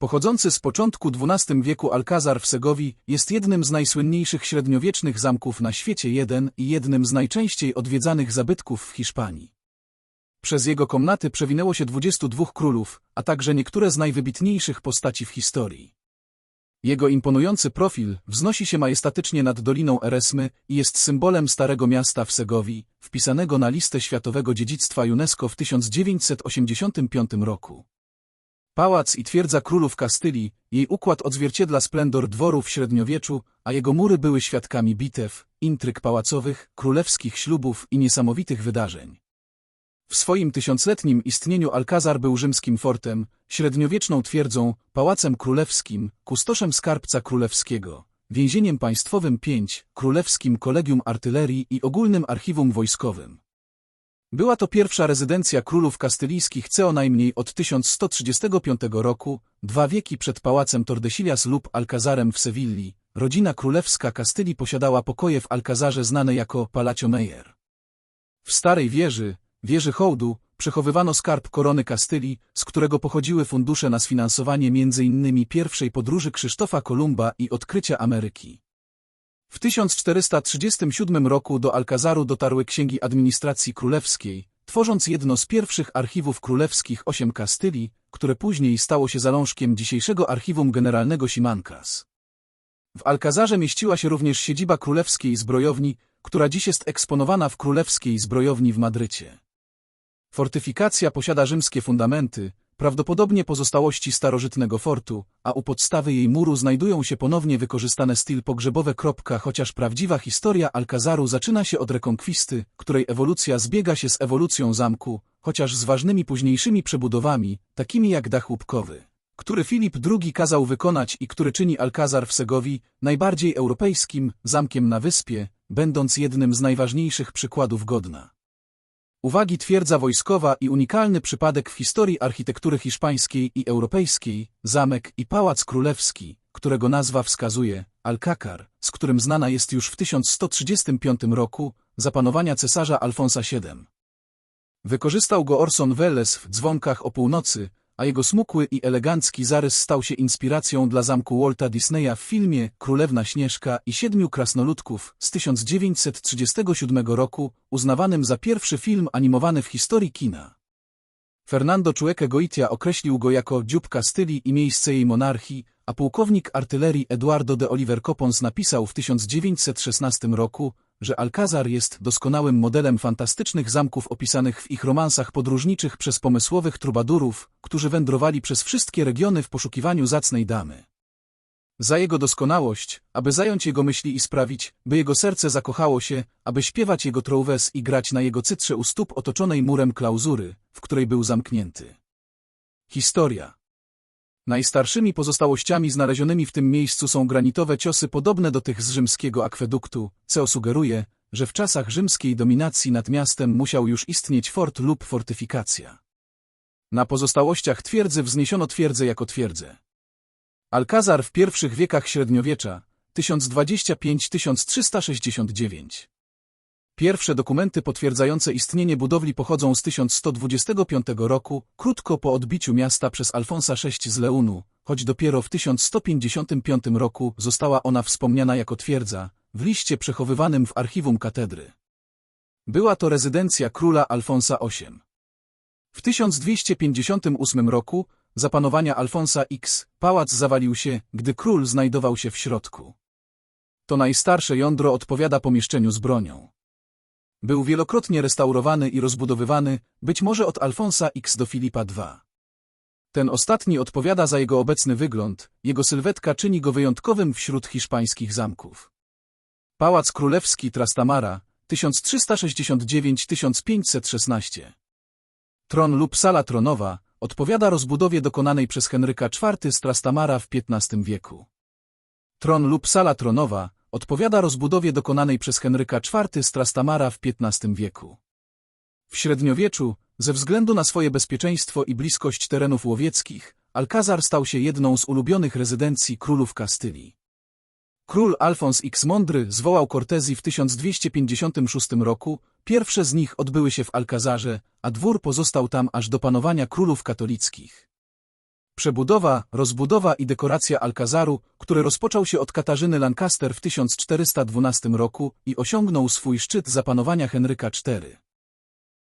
Pochodzący z początku XII wieku Alcázar w Segowii jest jednym z najsłynniejszych średniowiecznych zamków na świecie jeden i jednym z najczęściej odwiedzanych zabytków w Hiszpanii. Przez jego komnaty przewinęło się 22 królów, a także niektóre z najwybitniejszych postaci w historii. Jego imponujący profil wznosi się majestatycznie nad Doliną Eresmy i jest symbolem Starego Miasta w Segowii, wpisanego na listę Światowego Dziedzictwa UNESCO w 1985 roku. Pałac i twierdza królów Kastylii, jej układ odzwierciedla splendor dworu w średniowieczu, a jego mury były świadkami bitew, intryg pałacowych, królewskich ślubów i niesamowitych wydarzeń. W swoim tysiącletnim istnieniu Alcazar był rzymskim fortem, średniowieczną twierdzą, pałacem królewskim, kustoszem skarbca królewskiego, więzieniem państwowym 5, królewskim kolegium artylerii i ogólnym archiwum wojskowym. Była to pierwsza rezydencja królów kastylijskich co najmniej od 1135 roku, dwa wieki przed pałacem Tordesillas lub Alcazarem w Sewilli. Rodzina królewska Kastylii posiadała pokoje w Alcazarze znane jako Palacio Meyer. W starej wieży, wieży hołdu, przechowywano skarb korony Kastylii, z którego pochodziły fundusze na sfinansowanie m.in. pierwszej podróży Krzysztofa Kolumba i odkrycia Ameryki. W 1437 roku do Alkazaru dotarły księgi administracji królewskiej, tworząc jedno z pierwszych archiwów królewskich osiem Kastylii, które później stało się zalążkiem dzisiejszego archiwum generalnego Simancas. W Alkazarze mieściła się również siedziba królewskiej zbrojowni, która dziś jest eksponowana w królewskiej zbrojowni w Madrycie. Fortyfikacja posiada rzymskie fundamenty, prawdopodobnie pozostałości starożytnego fortu, a u podstawy jej muru znajdują się ponownie wykorzystane styl pogrzebowe. Chociaż prawdziwa historia Alkazaru zaczyna się od rekonkwisty, której ewolucja zbiega się z ewolucją zamku, chociaż z ważnymi późniejszymi przebudowami, takimi jak dach łupkowy, który Filip II kazał wykonać i który czyni Alkazar w Segowii najbardziej europejskim zamkiem na wyspie, będąc jednym z najważniejszych przykładów Godna. Uwagi twierdza wojskowa i unikalny przypadek w historii architektury hiszpańskiej i europejskiej, zamek i pałac królewski, którego nazwa wskazuje, Alcácar, z którym znana jest już w 1135 roku, zapanowania cesarza Alfonsa VII. Wykorzystał go Orson Welles w Dzwonkach o północy, a jego smukły i elegancki zarys stał się inspiracją dla zamku Walta Disneya w filmie Królewna Śnieżka i Siedmiu Krasnoludków z 1937 roku, uznawanym za pierwszy film animowany w historii kina. Fernando Chueque Goitia określił go jako dziób Kastylii i miejsce jej monarchii, a pułkownik artylerii Eduardo de Oliver Copons napisał w 1916 roku, że Alcazar jest doskonałym modelem fantastycznych zamków opisanych w ich romansach podróżniczych przez pomysłowych trubadurów, którzy wędrowali przez wszystkie regiony w poszukiwaniu zacnej damy. Za jego doskonałość, aby zająć jego myśli i sprawić, by jego serce zakochało się, aby śpiewać jego trouwes i grać na jego cytrze u stóp otoczonej murem klauzury, w której był zamknięty. Historia Najstarszymi pozostałościami znalezionymi w tym miejscu są granitowe ciosy podobne do tych z rzymskiego akweduktu, co sugeruje, że w czasach rzymskiej dominacji nad miastem musiał już istnieć fort lub fortyfikacja. Na pozostałościach twierdzy wzniesiono twierdzę jako twierdzę. Alcazar w pierwszych wiekach średniowiecza 1025-1369 Pierwsze dokumenty potwierdzające istnienie budowli pochodzą z 1125 roku, krótko po odbiciu miasta przez Alfonsa VI z Leunu, choć dopiero w 1155 roku została ona wspomniana jako twierdza, w liście przechowywanym w archiwum katedry. Była to rezydencja króla Alfonsa VIII. W 1258 roku, za panowania Alfonsa X, pałac zawalił się, gdy król znajdował się w środku. To najstarsze jądro odpowiada pomieszczeniu z bronią. Był wielokrotnie restaurowany i rozbudowywany, być może od Alfonsa X do Filipa II. Ten ostatni odpowiada za jego obecny wygląd, jego sylwetka czyni go wyjątkowym wśród hiszpańskich zamków. Pałac Królewski Trastamara, 1369-1516 Tron lub sala tronowa odpowiada rozbudowie dokonanej przez Henryka IV z Trastamara w XV wieku. Tron lub sala tronowa odpowiada rozbudowie dokonanej przez Henryka IV z Trastamara w XV wieku. W średniowieczu, ze względu na swoje bezpieczeństwo i bliskość terenów łowieckich, Alcazar stał się jedną z ulubionych rezydencji królów Kastylii. Król Alfons X Mądry zwołał Kortezji w 1256 roku, pierwsze z nich odbyły się w Alcazarze, a dwór pozostał tam aż do panowania królów katolickich. Przebudowa, rozbudowa i dekoracja Alkazaru, który rozpoczął się od Katarzyny Lancaster w 1412 roku i osiągnął swój szczyt za panowania Henryka IV.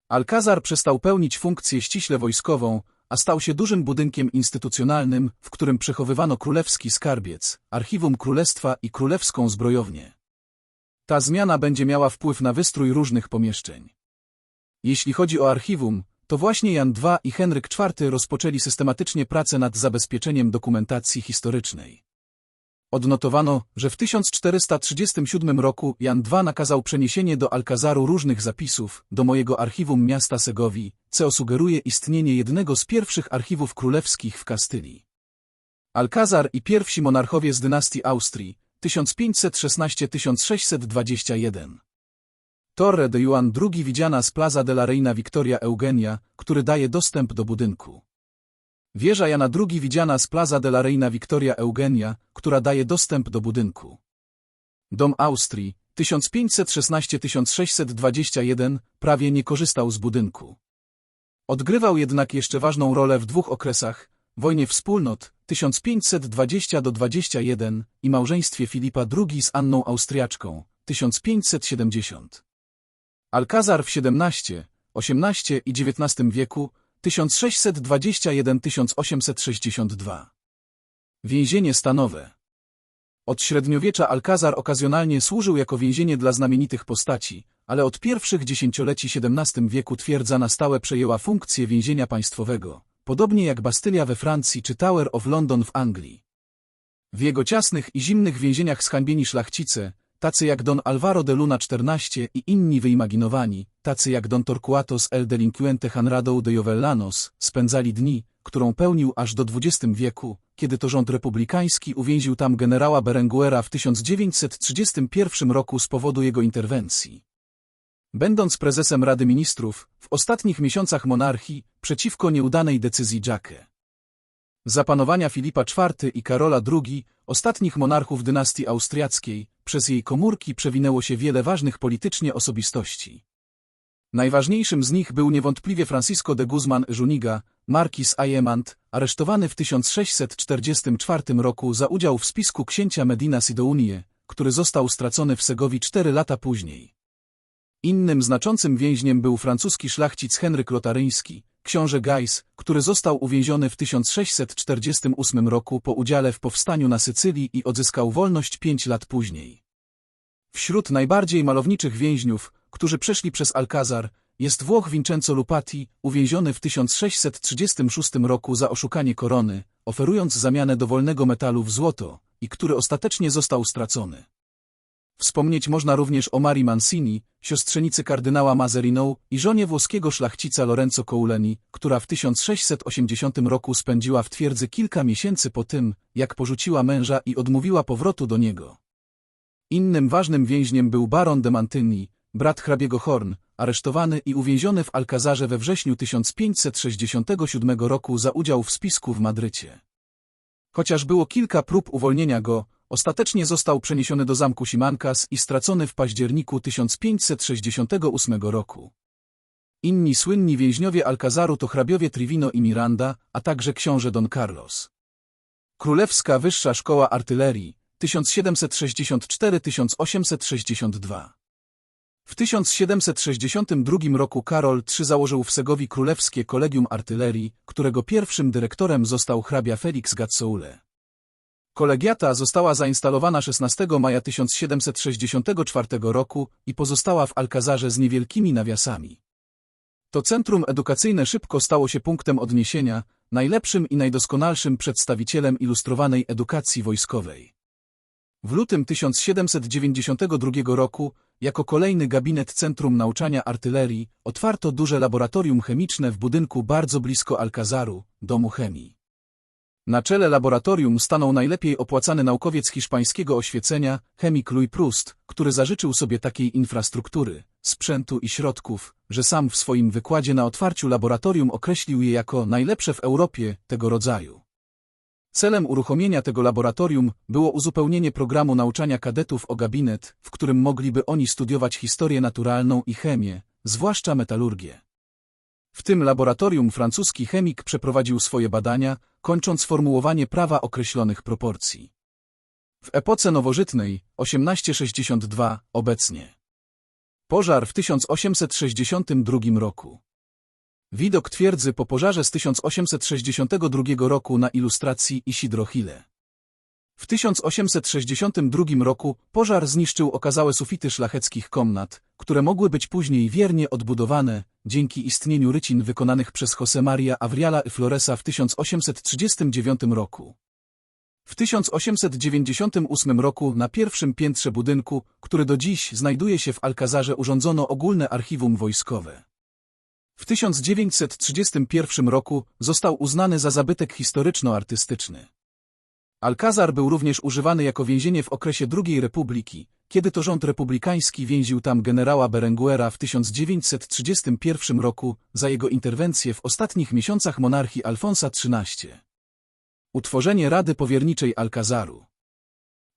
Alkazar przestał pełnić funkcję ściśle wojskową, a stał się dużym budynkiem instytucjonalnym, w którym przechowywano królewski skarbiec, archiwum królestwa i królewską zbrojownię. Ta zmiana będzie miała wpływ na wystrój różnych pomieszczeń. Jeśli chodzi o archiwum, to właśnie Jan II i Henryk IV rozpoczęli systematycznie pracę nad zabezpieczeniem dokumentacji historycznej. Odnotowano, że w 1437 roku Jan II nakazał przeniesienie do Alkazaru różnych zapisów do mojego archiwum miasta Segowi, co sugeruje istnienie jednego z pierwszych archiwów królewskich w Kastylii. Alkazar i pierwsi monarchowie z dynastii Austrii 1516-1621 Torre de Juan II widziana z Plaza de la Reina Victoria Eugenia, który daje dostęp do budynku. Wieża Jana II widziana z Plaza de la Reina Victoria Eugenia, która daje dostęp do budynku. Dom Austrii 1516-1621 prawie nie korzystał z budynku. Odgrywał jednak jeszcze ważną rolę w dwóch okresach, wojnie wspólnot 1520-21 i małżeństwie Filipa II z Anną Austriaczką 1570. Alkazar w XVII, XVIII i XIX wieku 1621-1862. Więzienie stanowe. Od średniowiecza Alkazar okazjonalnie służył jako więzienie dla znamienitych postaci, ale od pierwszych dziesięcioleci XVII wieku twierdza na stałe przejęła funkcję więzienia państwowego, podobnie jak Bastylia we Francji czy Tower of London w Anglii. W jego ciasnych i zimnych więzieniach zhańbieni szlachcice, tacy jak Don Alvaro de Luna XIV i inni wyimaginowani, tacy jak Don Torquatos el Delinquente Hanrado de Jovellanos, spędzali dni, którą pełnił aż do XX wieku, kiedy to rząd republikański uwięził tam generała Berenguera w 1931 roku z powodu jego interwencji. Będąc prezesem Rady Ministrów, w ostatnich miesiącach monarchii, przeciwko nieudanej decyzji Jacques. Zapanowania Filipa IV i Karola II, ostatnich monarchów dynastii austriackiej, przez jej komórki przewinęło się wiele ważnych politycznie osobistości. Najważniejszym z nich był niewątpliwie Francisco de Guzman Juniga, markiz Ayemant, aresztowany w 1644 roku za udział w spisku księcia Medina Sidounie, który został stracony w Segowi cztery lata później. Innym znaczącym więźniem był francuski szlachcic Henryk Lotaryński, książę Gajs, który został uwięziony w 1648 roku po udziale w powstaniu na Sycylii i odzyskał wolność pięć lat później. Wśród najbardziej malowniczych więźniów, którzy przeszli przez Alcazar, jest Włoch Vincenzo Lupati, uwięziony w 1636 roku za oszukanie korony, oferując zamianę dowolnego metalu w złoto, i który ostatecznie został stracony. Wspomnieć można również o Marii Mancini, siostrzenicy kardynała Mazarino i żonie włoskiego szlachcica Lorenzo Couleni, która w 1680 roku spędziła w twierdzy kilka miesięcy po tym, jak porzuciła męża i odmówiła powrotu do niego. Innym ważnym więźniem był baron de Mantyni, brat hrabiego Horn, aresztowany i uwięziony w Alkazarze we wrześniu 1567 roku za udział w spisku w Madrycie. Chociaż było kilka prób uwolnienia go, Ostatecznie został przeniesiony do zamku Simancas i stracony w październiku 1568 roku. Inni słynni więźniowie Alcazaru to hrabiowie Trivino i Miranda, a także książę Don Carlos. Królewska Wyższa Szkoła Artylerii 1764-1862 W 1762 roku Karol III założył w Segowi Królewskie Kolegium Artylerii, którego pierwszym dyrektorem został hrabia Felix Gazzoule. Kolegiata została zainstalowana 16 maja 1764 roku i pozostała w Alkazarze z niewielkimi nawiasami. To centrum edukacyjne szybko stało się punktem odniesienia, najlepszym i najdoskonalszym przedstawicielem ilustrowanej edukacji wojskowej. W lutym 1792 roku, jako kolejny gabinet Centrum Nauczania Artylerii, otwarto duże laboratorium chemiczne w budynku bardzo blisko Alkazaru, domu chemii. Na czele laboratorium stanął najlepiej opłacany naukowiec hiszpańskiego oświecenia, chemik Louis Proust, który zażyczył sobie takiej infrastruktury, sprzętu i środków, że sam w swoim wykładzie na otwarciu laboratorium określił je jako najlepsze w Europie tego rodzaju. Celem uruchomienia tego laboratorium było uzupełnienie programu nauczania kadetów o gabinet, w którym mogliby oni studiować historię naturalną i chemię, zwłaszcza metalurgię. W tym laboratorium francuski chemik przeprowadził swoje badania, kończąc formułowanie prawa określonych proporcji. W epoce nowożytnej 1862 obecnie. Pożar w 1862 roku. Widok twierdzy po pożarze z 1862 roku na ilustracji Isidro Hille. W 1862 roku pożar zniszczył okazałe sufity szlacheckich komnat, które mogły być później wiernie odbudowane dzięki istnieniu rycin wykonanych przez José Maria Avriala y Floresa w 1839 roku. W 1898 roku na pierwszym piętrze budynku, który do dziś znajduje się w Alcazarze urządzono ogólne archiwum wojskowe. W 1931 roku został uznany za zabytek historyczno-artystyczny. Alcazar był również używany jako więzienie w okresie II Republiki, kiedy to rząd republikański więził tam generała Berenguera w 1931 roku za jego interwencję w ostatnich miesiącach monarchii Alfonsa XIII. Utworzenie Rady Powierniczej Alcazaru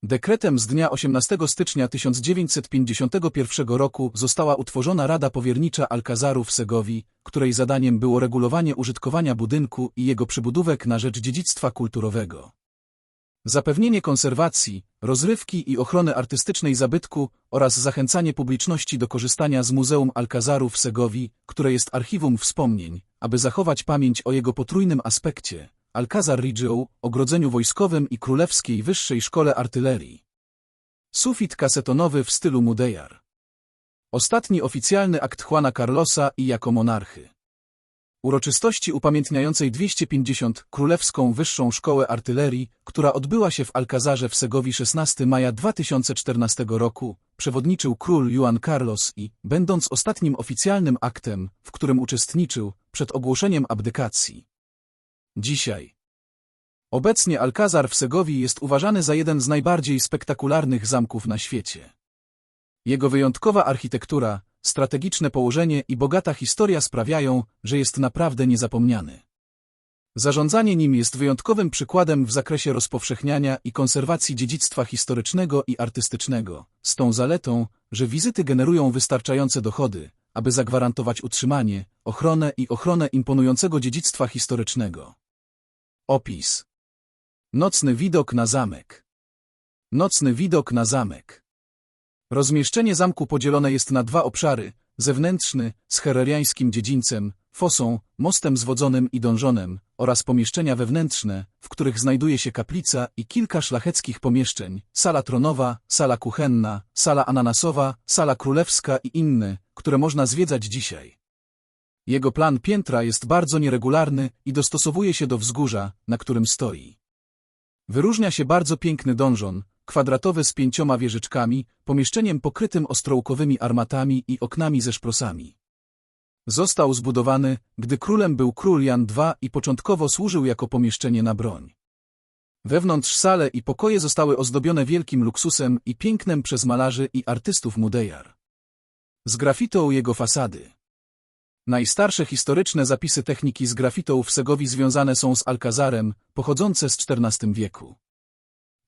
Dekretem z dnia 18 stycznia 1951 roku została utworzona Rada Powiernicza Alcazaru w Segowi, której zadaniem było regulowanie użytkowania budynku i jego przybudówek na rzecz dziedzictwa kulturowego. Zapewnienie konserwacji, rozrywki i ochrony artystycznej zabytku oraz zachęcanie publiczności do korzystania z Muzeum Alcazaru w Segowi, które jest archiwum wspomnień, aby zachować pamięć o jego potrójnym aspekcie, Alcazar Reggio, ogrodzeniu wojskowym i królewskiej wyższej szkole artylerii. Sufit kasetonowy w stylu Mudejar. Ostatni oficjalny akt Juana Carlosa i jako monarchy. Uroczystości upamiętniającej 250 Królewską Wyższą Szkołę Artylerii, która odbyła się w Alcazarze w Segowi 16 maja 2014 roku, przewodniczył król Juan Carlos i, będąc ostatnim oficjalnym aktem, w którym uczestniczył, przed ogłoszeniem abdykacji. Dzisiaj. Obecnie Alcazar w Segowi jest uważany za jeden z najbardziej spektakularnych zamków na świecie. Jego wyjątkowa architektura, strategiczne położenie i bogata historia sprawiają, że jest naprawdę niezapomniany. Zarządzanie nim jest wyjątkowym przykładem w zakresie rozpowszechniania i konserwacji dziedzictwa historycznego i artystycznego, z tą zaletą, że wizyty generują wystarczające dochody, aby zagwarantować utrzymanie, ochronę i ochronę imponującego dziedzictwa historycznego. Opis Nocny widok na zamek Nocny widok na zamek Rozmieszczenie zamku podzielone jest na dwa obszary, zewnętrzny, z hereriańskim dziedzińcem, fosą, mostem zwodzonym i dążonem, oraz pomieszczenia wewnętrzne, w których znajduje się kaplica i kilka szlacheckich pomieszczeń, sala tronowa, sala kuchenna, sala ananasowa, sala królewska i inne, które można zwiedzać dzisiaj. Jego plan piętra jest bardzo nieregularny i dostosowuje się do wzgórza, na którym stoi. Wyróżnia się bardzo piękny donżon, kwadratowy z pięcioma wieżyczkami, pomieszczeniem pokrytym ostrołkowymi armatami i oknami ze szprosami. Został zbudowany, gdy królem był król Jan II i początkowo służył jako pomieszczenie na broń. Wewnątrz sale i pokoje zostały ozdobione wielkim luksusem i pięknem przez malarzy i artystów Mudejar. Z grafitą jego fasady. Najstarsze historyczne zapisy techniki z grafitą w Segowi związane są z Alcazarem, pochodzące z XIV wieku.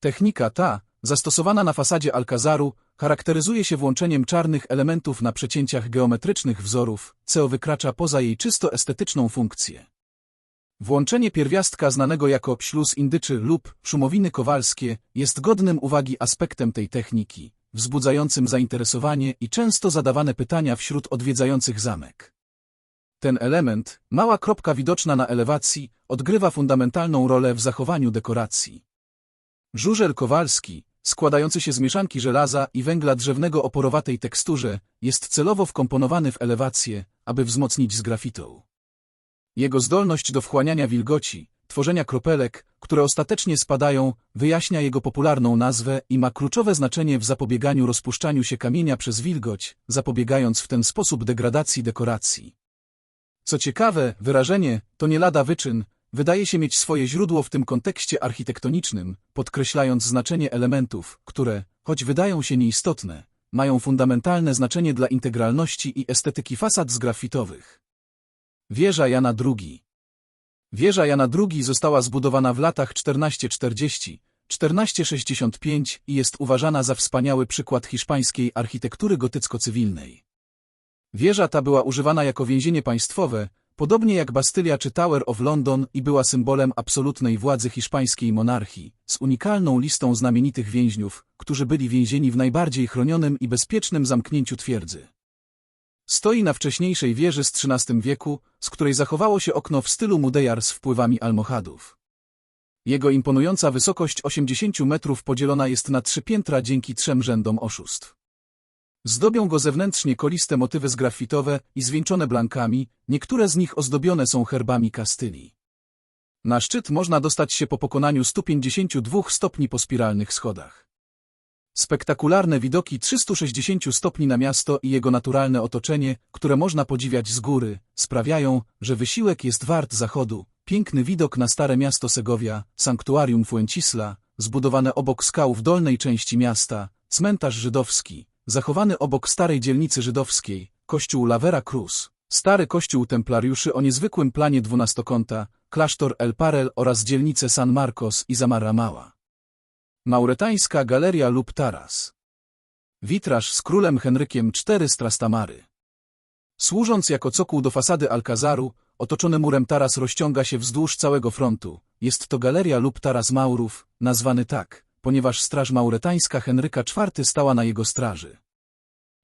Technika ta, zastosowana na fasadzie Alcazaru, charakteryzuje się włączeniem czarnych elementów na przecięciach geometrycznych wzorów, co wykracza poza jej czysto estetyczną funkcję. Włączenie pierwiastka znanego jako śluz indyczy lub szumowiny kowalskie jest godnym uwagi aspektem tej techniki, wzbudzającym zainteresowanie i często zadawane pytania wśród odwiedzających zamek. Ten element, mała kropka widoczna na elewacji, odgrywa fundamentalną rolę w zachowaniu dekoracji. Żużel kowalski, składający się z mieszanki żelaza i węgla drzewnego o porowatej teksturze, jest celowo wkomponowany w elewację, aby wzmocnić z grafitą. Jego zdolność do wchłaniania wilgoci, tworzenia kropelek, które ostatecznie spadają, wyjaśnia jego popularną nazwę i ma kluczowe znaczenie w zapobieganiu rozpuszczaniu się kamienia przez wilgoć, zapobiegając w ten sposób degradacji dekoracji. Co ciekawe, wyrażenie to nie lada wyczyn wydaje się mieć swoje źródło w tym kontekście architektonicznym, podkreślając znaczenie elementów, które, choć wydają się nieistotne, mają fundamentalne znaczenie dla integralności i estetyki fasad zgrafitowych. Wieża Jana II Wieża Jana II została zbudowana w latach 1440-1465 i jest uważana za wspaniały przykład hiszpańskiej architektury gotycko-cywilnej. Wieża ta była używana jako więzienie państwowe, podobnie jak Bastylia czy Tower of London i była symbolem absolutnej władzy hiszpańskiej monarchii, z unikalną listą znamienitych więźniów, którzy byli więzieni w najbardziej chronionym i bezpiecznym zamknięciu twierdzy. Stoi na wcześniejszej wieży z XIII wieku, z której zachowało się okno w stylu Mudejar z wpływami almohadów. Jego imponująca wysokość 80 metrów podzielona jest na trzy piętra dzięki trzem rzędom oszustw. Zdobią go zewnętrznie koliste motywy zgrafitowe i zwieńczone blankami, niektóre z nich ozdobione są herbami Kastylii. Na szczyt można dostać się po pokonaniu 152 stopni po spiralnych schodach. Spektakularne widoki 360 stopni na miasto i jego naturalne otoczenie, które można podziwiać z góry, sprawiają, że wysiłek jest wart zachodu. Piękny widok na stare miasto Segowia, sanktuarium Fuencisla, zbudowane obok skał w dolnej części miasta, cmentarz żydowski, zachowany obok starej dzielnicy żydowskiej, kościół Lavera Cruz, stary kościół templariuszy o niezwykłym planie dwunastokąta, klasztor El Parel oraz dzielnice San Marcos i Zamarra Mała. Mauretańska galeria lub taras. Witraż z królem Henrykiem IV z Trastamary. Służąc jako cokół do fasady Alkazaru, otoczony murem taras rozciąga się wzdłuż całego frontu. Jest to galeria lub taras Maurów, nazwany tak, ponieważ straż mauretańska Henryka IV stała na jego straży.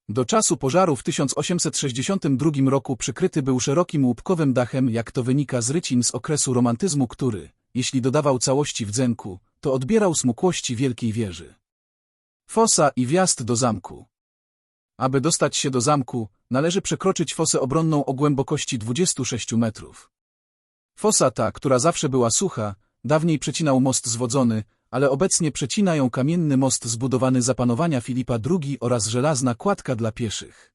Do czasu pożaru w 1862 roku przykryty był szerokim łupkowym dachem, jak to wynika z rycin z okresu romantyzmu, który, jeśli dodawał całości wdzęku, to odbierał smukłości wielkiej wieży. Fosa i wjazd do zamku. Aby dostać się do zamku, należy przekroczyć fosę obronną o głębokości 26 metrów. Fosa ta, która zawsze była sucha, dawniej przecinał most zwodzony, ale obecnie przecina ją kamienny most zbudowany za panowania Filipa II oraz żelazna kładka dla pieszych.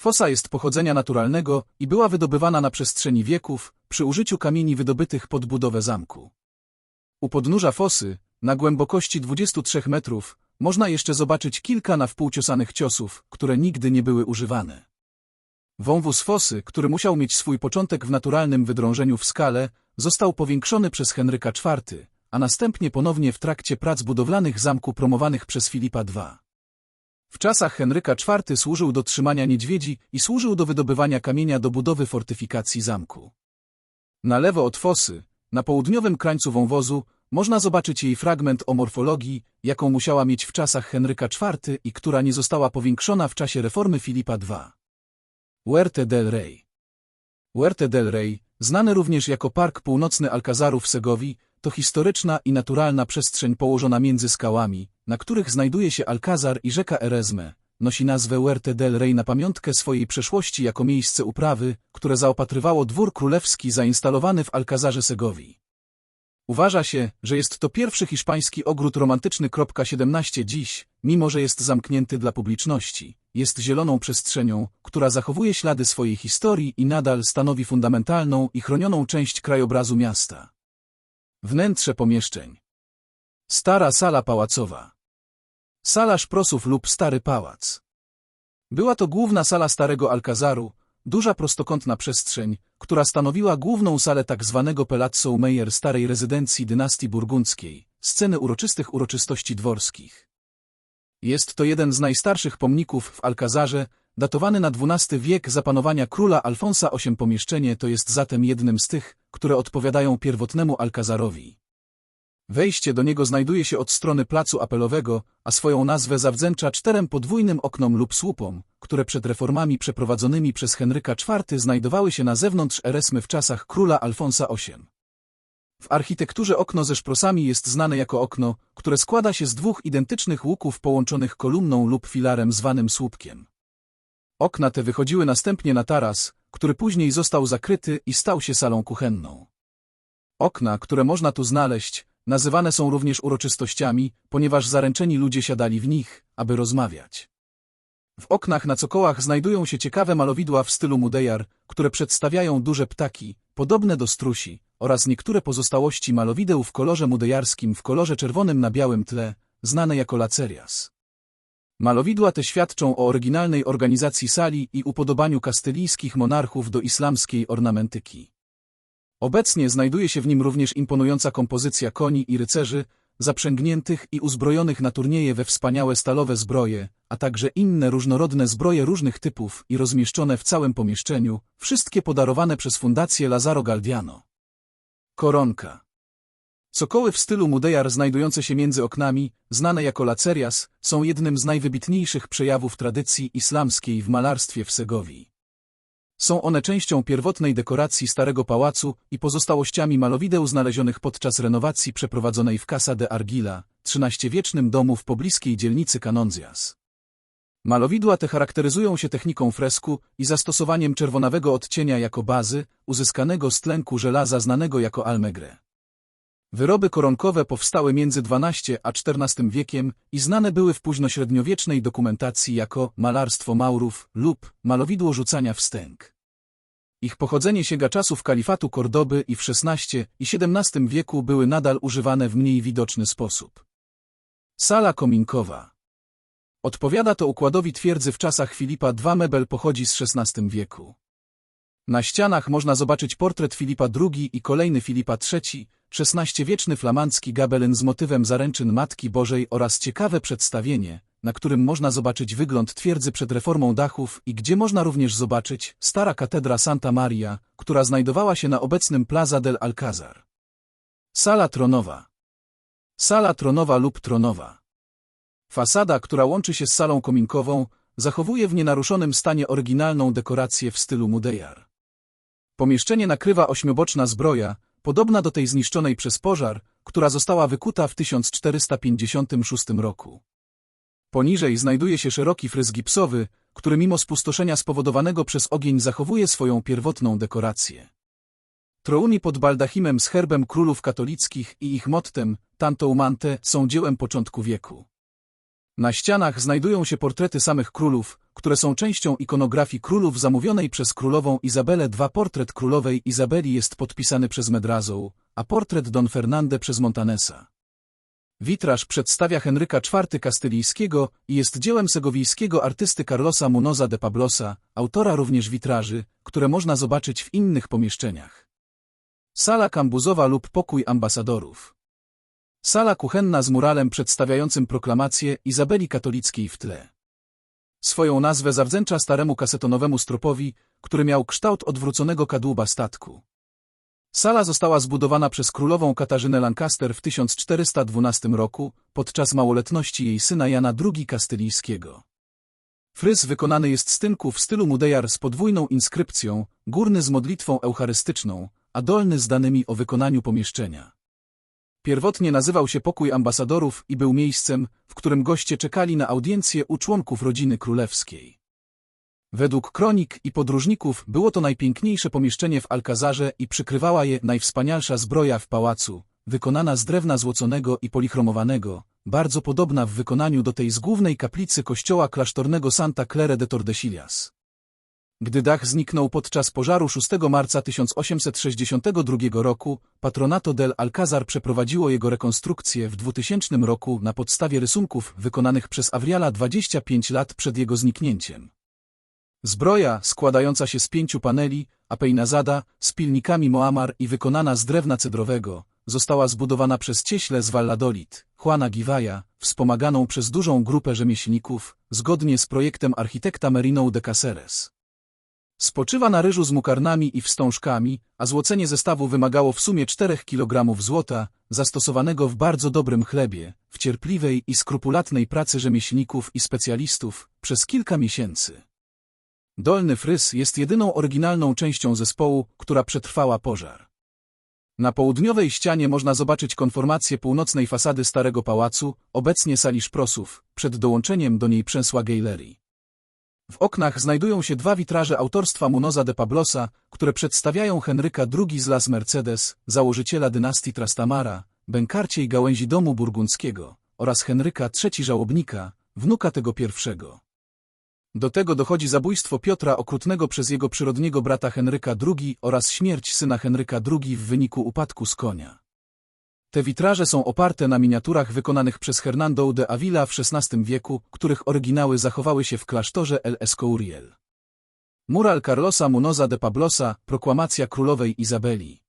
Fosa jest pochodzenia naturalnego i była wydobywana na przestrzeni wieków przy użyciu kamieni wydobytych pod budowę zamku. U podnóża fosy, na głębokości 23 metrów, można jeszcze zobaczyć kilka na wpółciosanych ciosów, które nigdy nie były używane. Wąwóz fosy, który musiał mieć swój początek w naturalnym wydrążeniu w skale, został powiększony przez Henryka IV, a następnie ponownie w trakcie prac budowlanych zamku promowanych przez Filipa II. W czasach Henryka IV służył do trzymania niedźwiedzi i służył do wydobywania kamienia do budowy fortyfikacji zamku. Na lewo od fosy, na południowym krańcu wąwozu, można zobaczyć jej fragment o morfologii, jaką musiała mieć w czasach Henryka IV i która nie została powiększona w czasie reformy Filipa II. Huerte del Rey Huerte del Rey, znany również jako Park Północny Alcazaru w Segowii, to historyczna i naturalna przestrzeń położona między skałami, na których znajduje się Alcazar i rzeka Erezme. Nosi nazwę Huerte del Rey na pamiątkę swojej przeszłości jako miejsce uprawy, które zaopatrywało dwór królewski zainstalowany w Alcazarze Segowii. Uważa się, że jest to pierwszy hiszpański ogród romantyczny. 17 dziś, mimo że jest zamknięty dla publiczności, jest zieloną przestrzenią, która zachowuje ślady swojej historii i nadal stanowi fundamentalną i chronioną część krajobrazu miasta. Wnętrze pomieszczeń. Stara sala pałacowa. Sala szprosów lub stary pałac. Była to główna sala starego Alkazaru, duża prostokątna przestrzeń, która stanowiła główną salę tak zwanego Palazzo Meyer starej rezydencji dynastii burgundzkiej, sceny uroczystych uroczystości dworskich. Jest to jeden z najstarszych pomników w Alkazarze, datowany na XII wiek zapanowania króla Alfonsa VIII pomieszczenie to jest zatem jednym z tych, które odpowiadają pierwotnemu Alkazarowi. Wejście do niego znajduje się od strony placu apelowego, a swoją nazwę zawdzięcza czterem podwójnym oknom lub słupom, które przed reformami przeprowadzonymi przez Henryka IV znajdowały się na zewnątrz Eresmy w czasach króla Alfonsa VIII. W architekturze okno ze szprosami jest znane jako okno, które składa się z dwóch identycznych łuków połączonych kolumną lub filarem zwanym słupkiem. Okna te wychodziły następnie na taras, który później został zakryty i stał się salą kuchenną. Okna, które można tu znaleźć, nazywane są również uroczystościami, ponieważ zaręczeni ludzie siadali w nich, aby rozmawiać. W oknach na cokołach znajdują się ciekawe malowidła w stylu Mudejar, które przedstawiają duże ptaki, podobne do strusi, oraz niektóre pozostałości malowideł w kolorze mudejarskim w kolorze czerwonym na białym tle, znane jako lacerias. Malowidła te świadczą o oryginalnej organizacji sali i upodobaniu kastylijskich monarchów do islamskiej ornamentyki. Obecnie znajduje się w nim również imponująca kompozycja koni i rycerzy, zaprzęgniętych i uzbrojonych na turnieje we wspaniałe stalowe zbroje, a także inne różnorodne zbroje różnych typów i rozmieszczone w całym pomieszczeniu, wszystkie podarowane przez Fundację Lazaro Galdiano. Koronka Sokoły w stylu Mudejar znajdujące się między oknami, znane jako lacerias, są jednym z najwybitniejszych przejawów tradycji islamskiej w malarstwie w Segowii. Są one częścią pierwotnej dekoracji Starego Pałacu i pozostałościami malowideł znalezionych podczas renowacji przeprowadzonej w Casa de Argila, XIII-wiecznym domu w pobliskiej dzielnicy Canonzias. Malowidła te charakteryzują się techniką fresku i zastosowaniem czerwonawego odcienia jako bazy, uzyskanego z tlenku żelaza znanego jako almegre. Wyroby koronkowe powstały między XII a XIV wiekiem i znane były w późnośredniowiecznej dokumentacji jako malarstwo Maurów lub malowidło rzucania w stęk. Ich pochodzenie sięga czasów kalifatu Kordoby i w XVI i XVII wieku były nadal używane w mniej widoczny sposób. Sala kominkowa Odpowiada to układowi twierdzy w czasach Filipa II mebel pochodzi z XVI wieku. Na ścianach można zobaczyć portret Filipa II i kolejny Filipa III, XVI-wieczny flamandzki gabelyn z motywem zaręczyn Matki Bożej oraz ciekawe przedstawienie, na którym można zobaczyć wygląd twierdzy przed reformą dachów i gdzie można również zobaczyć stara katedra Santa Maria, która znajdowała się na obecnym Plaza del Alcázar. Sala tronowa Sala tronowa lub tronowa Fasada, która łączy się z salą kominkową, zachowuje w nienaruszonym stanie oryginalną dekorację w stylu Mudejar. Pomieszczenie nakrywa ośmioboczna zbroja, podobna do tej zniszczonej przez pożar, która została wykuta w 1456 roku. Poniżej znajduje się szeroki fryz gipsowy, który mimo spustoszenia spowodowanego przez ogień zachowuje swoją pierwotną dekorację. Trouni pod baldachimem z herbem królów katolickich i ich mottem, tanto umante, są dziełem początku wieku. Na ścianach znajdują się portrety samych królów, które są częścią ikonografii królów zamówionej przez królową Izabelę II. Portret królowej Izabeli jest podpisany przez Medrazą, a portret Don Fernande przez Montanesa. Witraż przedstawia Henryka IV Kastylijskiego i jest dziełem segowijskiego artysty Carlosa Munoza de Pablosa, autora również witraży, które można zobaczyć w innych pomieszczeniach. Sala kambuzowa lub pokój ambasadorów. Sala kuchenna z muralem przedstawiającym proklamację Izabeli Katolickiej w tle. Swoją nazwę zawdzięcza staremu kasetonowemu stropowi, który miał kształt odwróconego kadłuba statku. Sala została zbudowana przez królową Katarzynę Lancaster w 1412 roku, podczas małoletności jej syna Jana II Kastylijskiego. Fryz wykonany jest z tynku w stylu Mudejar z podwójną inskrypcją, górny z modlitwą eucharystyczną, a dolny z danymi o wykonaniu pomieszczenia. Pierwotnie nazywał się Pokój Ambasadorów i był miejscem, w którym goście czekali na audiencję u członków rodziny królewskiej. Według kronik i podróżników było to najpiękniejsze pomieszczenie w Alkazarze i przykrywała je najwspanialsza zbroja w pałacu, wykonana z drewna złoconego i polichromowanego, bardzo podobna w wykonaniu do tej z głównej kaplicy kościoła klasztornego Santa Clare de Tordesillas. Gdy dach zniknął podczas pożaru 6 marca 1862 roku, Patronato del Alcázar przeprowadziło jego rekonstrukcję w 2000 roku na podstawie rysunków wykonanych przez Avriala 25 lat przed jego zniknięciem. Zbroja, składająca się z pięciu paneli, a pejnazada, z pilnikami Moamar i wykonana z drewna cedrowego, została zbudowana przez cieśle z Valladolid, Juana Givaja, wspomaganą przez dużą grupę rzemieślników, zgodnie z projektem architekta Merino de Caceres. Spoczywa na ryżu z mukarnami i wstążkami, a złocenie zestawu wymagało w sumie 4 kg złota, zastosowanego w bardzo dobrym chlebie, w cierpliwej i skrupulatnej pracy rzemieślników i specjalistów, przez kilka miesięcy. Dolny fryz jest jedyną oryginalną częścią zespołu, która przetrwała pożar. Na południowej ścianie można zobaczyć konformację północnej fasady Starego Pałacu, obecnie sali szprosów, przed dołączeniem do niej przęsła gejlerii. W oknach znajdują się dwa witraże autorstwa Munoza de Pablosa, które przedstawiają Henryka II z Las Mercedes, założyciela dynastii Trastamara, bękarciej gałęzi domu burgundzkiego, oraz Henryka III żałobnika, wnuka tego pierwszego. Do tego dochodzi zabójstwo Piotra okrutnego przez jego przyrodniego brata Henryka II oraz śmierć syna Henryka II w wyniku upadku z konia. Te witraże są oparte na miniaturach wykonanych przez Hernando de Avila w XVI wieku, których oryginały zachowały się w klasztorze El Escouriel. Mural Carlosa Munoza de Pablosa, proklamacja królowej Izabeli.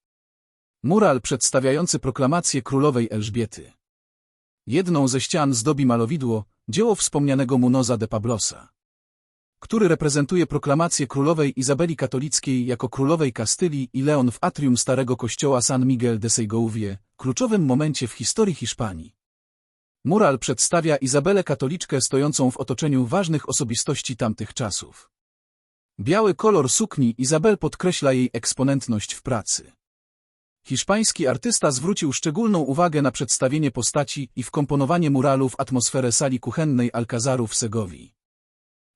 Mural przedstawiający proklamację królowej Elżbiety. Jedną ze ścian zdobi malowidło, dzieło wspomnianego Munoza de Pablosa, który reprezentuje proklamację królowej Izabeli Katolickiej jako królowej Kastylii i Leon w atrium starego kościoła San Miguel de Segovie, kluczowym momencie w historii Hiszpanii. Mural przedstawia Izabelę Katoliczkę stojącą w otoczeniu ważnych osobistości tamtych czasów. Biały kolor sukni Izabel podkreśla jej eksponentność w pracy. Hiszpański artysta zwrócił szczególną uwagę na przedstawienie postaci i wkomponowanie muralu w atmosferę sali kuchennej Alcazaru w Segowii.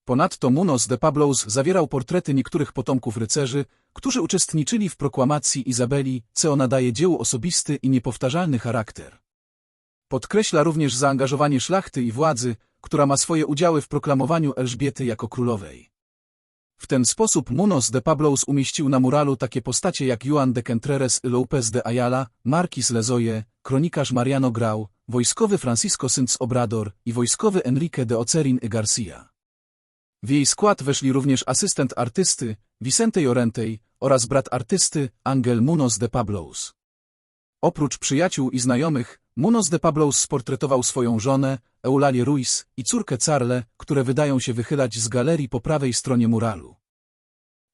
Ponadto Munoz de Pablos zawierał portrety niektórych potomków rycerzy, którzy uczestniczyli w proklamacji Izabeli, co nadaje dziełu osobisty i niepowtarzalny charakter. Podkreśla również zaangażowanie szlachty i władzy, która ma swoje udziały w proklamowaniu Elżbiety jako królowej. W ten sposób Munoz de Pablos umieścił na muralu takie postacie jak Juan de Contreras y López de Ayala, Marquis Lezoye, kronikarz Mariano Grau, wojskowy Francisco Syntz Obrador i wojskowy Enrique de Ocerin y Garcia. W jej skład weszli również asystent artysty, Vicente Llorentej oraz brat artysty, Angel Munoz de Pablos. Oprócz przyjaciół i znajomych, Munoz de Pablos sportretował swoją żonę, Eulalię Ruiz i córkę Carle, które wydają się wychylać z galerii po prawej stronie muralu.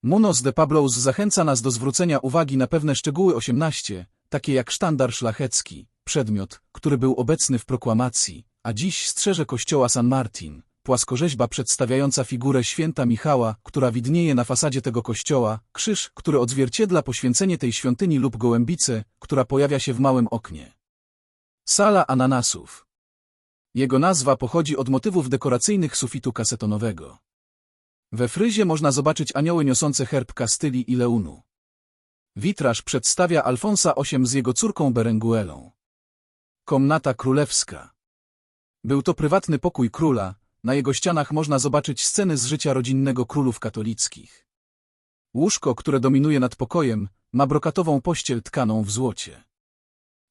Munoz de Pablos zachęca nas do zwrócenia uwagi na pewne szczegóły 18, takie jak sztandar szlachecki, przedmiot, który był obecny w proklamacji, a dziś strzeże kościoła San Martin, płaskorzeźba przedstawiająca figurę święta Michała, która widnieje na fasadzie tego kościoła, krzyż, który odzwierciedla poświęcenie tej świątyni lub gołębicę, która pojawia się w małym oknie. Sala ananasów. Jego nazwa pochodzi od motywów dekoracyjnych sufitu kasetonowego. We fryzie można zobaczyć anioły niosące herb Kastylii i Leunu. Witraż przedstawia Alfonsa VIII z jego córką Berenguelą. Komnata królewska. Był to prywatny pokój króla, na jego ścianach można zobaczyć sceny z życia rodzinnego królów katolickich. Łóżko, które dominuje nad pokojem, ma brokatową pościel tkaną w złocie.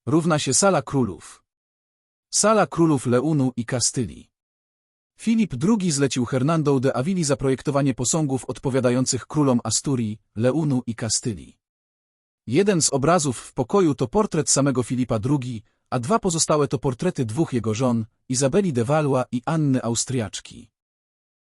Równa się Sala Królów. Sala Królów Leunu i Kastylii. Filip II zlecił Hernando de Avili zaprojektowanie posągów odpowiadających królom Asturii, Leunu i Kastylii. Jeden z obrazów w pokoju to portret samego Filipa II, a dwa pozostałe to portrety dwóch jego żon, Izabeli de Valois i Anny Austriaczki.